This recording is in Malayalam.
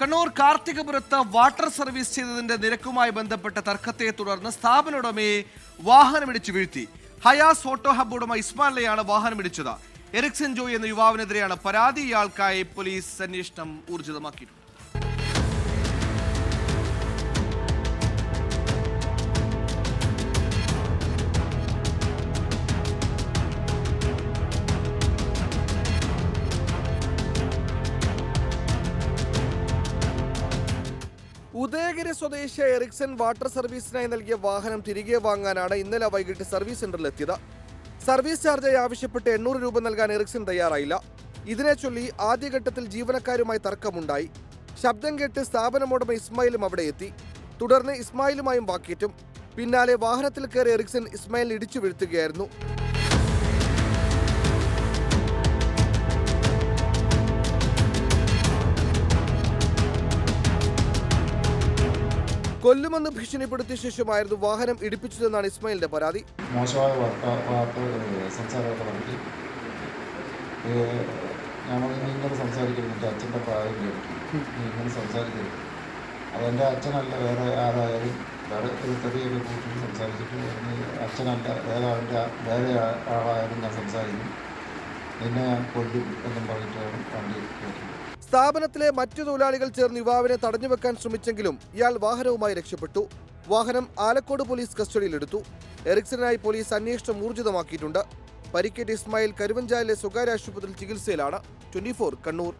കണ്ണൂർ കാർത്തികപുരത്ത് വാട്ടർ സർവീസ് ചെയ്തതിന്റെ നിരക്കുമായി ബന്ധപ്പെട്ട തർക്കത്തെ തുടർന്ന് സ്ഥാപന ഉടമയെ വാഹനമിടിച്ചു വീഴ്ത്തി. ഹയാസ് ഓട്ടോ ഹബ് ഉടമ ഇസ്മാലിനെയാണ് വാഹനമിടിച്ചത് എറിക്സൻ ജോയ് എന്ന യുവാവിനെതിരെയാണ് പരാതി ഇയാൾക്കായി പോലീസ് അന്വേഷണം ഊർജിതമാക്കിയിട്ടുണ്ട്. ഉദയഗിരി സ്വദേശി എറിക്സൺ വാട്ടർ സർവീസിനായി നൽകിയ വാഹനം തിരികെ വാങ്ങാനാണ് ഇന്നലെ വൈകിട്ട് സർവീസ് സെന്ററിൽ എത്തിയത്. സർവീസ് ചാർജായി ആവശ്യപ്പെട്ട് എണ്ണൂറ് രൂപ നൽകാൻ എറിക്സൺ തയ്യാറായില്ല. ഇതിനെ ചൊല്ലി ആദ്യഘട്ടത്തിൽ ജീവനക്കാരുമായി തർക്കമുണ്ടായി. ശബ്ദം കേട്ട് സ്ഥാപനമുടമ ഇസ്മായിലും അവിടെ എത്തി. തുടർന്ന് ഇസ്മായിലുമായും വാക്കേറ്റും. പിന്നാലെ വാഹനത്തിൽ കയറി എറിക്സൺ ഇസ്മായിലിനെ ഇടിച്ചു വീഴ്ത്തുകയായിരുന്നു. കൊല്ലുമെന്ന് ഭീഷണിപ്പെടുത്തിയ ശേഷമായിരുന്നു വാഹനം ഇടിപ്പിച്ചതെന്നാണ് ഇസ്മായിലിന്റെ പരാതി. മോശമായ സംസാരമൊക്കെ അച്ഛന്റെ പ്രായം അച്ഛനല്ല വേറെ ആരായാലും വേറെ കൂട്ടി സംസാരിച്ചിട്ട് അച്ഛനല്ല വേറെ വേറെ ആളായാലും ഞാൻ സംസാരിക്കും. എന്നെ ഞാൻ കൊല്ലും എന്നും പറഞ്ഞിട്ടാണ് വണ്ടി സ്ഥാപനത്തിലെ മറ്റു തൊഴിലാളികൾ ചേർന്ന് യുവാവിനെ തടഞ്ഞുവെക്കാൻ ശ്രമിച്ചെങ്കിലും ഇയാൾ വാഹനവുമായി രക്ഷപ്പെട്ടു. വാഹനം ആലക്കോട് പോലീസ് കസ്റ്റഡിയിലെടുത്തു. എറിക്സനായി പോലീസ് അന്വേഷണം ഊർജിതമാക്കിയിട്ടുണ്ട്. പരിക്കേറ്റ് ഇസ്മായിൽ കരുവഞ്ചാലിലെ സ്വകാര്യ ആശുപത്രിയിൽ ചികിത്സയിലാണ്. ട്വന്റി കണ്ണൂർ.